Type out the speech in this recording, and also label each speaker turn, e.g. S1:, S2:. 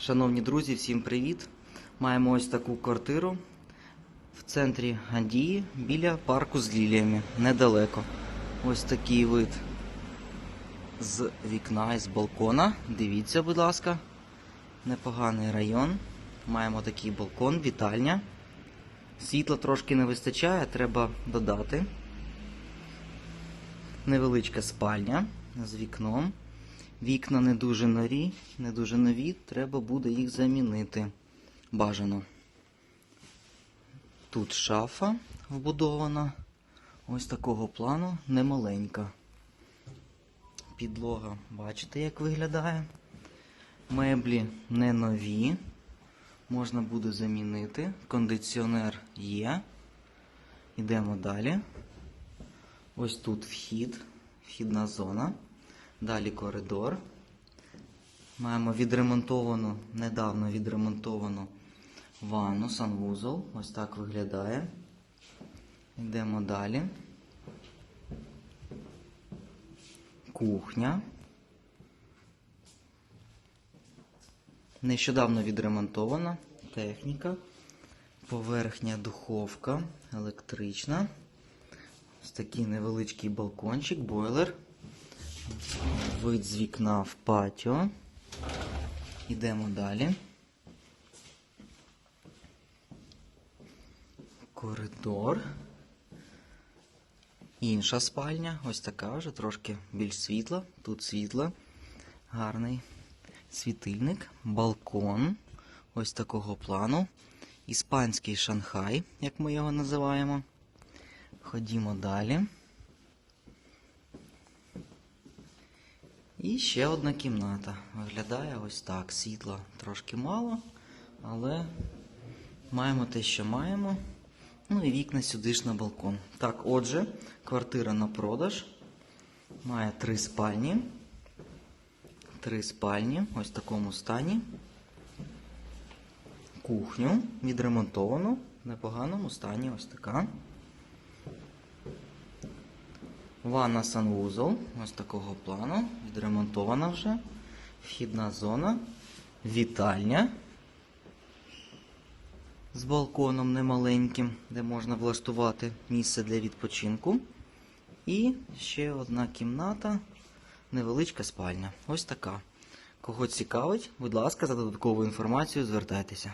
S1: Шановні друзі, всім привіт! Маємо ось таку квартиру в центрі Гандії біля парку з ліліями, недалеко. Ось такий вид з вікна і з балкона. Дивіться, будь ласка, непоганий район. Маємо такий балкон, вітальня. Світла трошки не вистачає, треба додати. Невеличка спальня з вікном. Вікна не дуже нові, не дуже нові, треба буде їх замінити. Бажано. Тут шафа вбудована. Ось такого плану немаленька. Підлога, бачите, як виглядає. Меблі не нові. Можна буде замінити. Кондиціонер є. Йдемо далі. Ось тут вхід, вхідна зона. Далі коридор. Маємо відремонтовану, недавно відремонтовану ванну, санвузол. Ось так виглядає. Йдемо далі. Кухня. Нещодавно відремонтована техніка. Поверхня духовка електрична. Ось такий невеличкий балкончик, бойлер. Вид з вікна в патіо. Йдемо далі. Коридор. Інша спальня. Ось така вже трошки більш світла. Тут світло. Гарний світильник. Балкон. Ось такого плану. Іспанський Шанхай, як ми його називаємо. Ходімо далі. І ще одна кімната. Виглядає ось так. Світла трошки мало, але маємо те, що маємо. Ну і вікна сюди ж на балкон. Так, отже, квартира на продаж. Має три спальні. Три спальні, ось в такому стані. Кухню відремонтовану, в непоганому стані ось така. Ванна санвузол, ось такого плану, відремонтована вже. Вхідна зона, вітальня з балконом немаленьким, де можна влаштувати місце для відпочинку. І ще одна кімната, невеличка спальня. Ось така. Кого цікавить, будь ласка, за додаткову інформацію звертайтеся.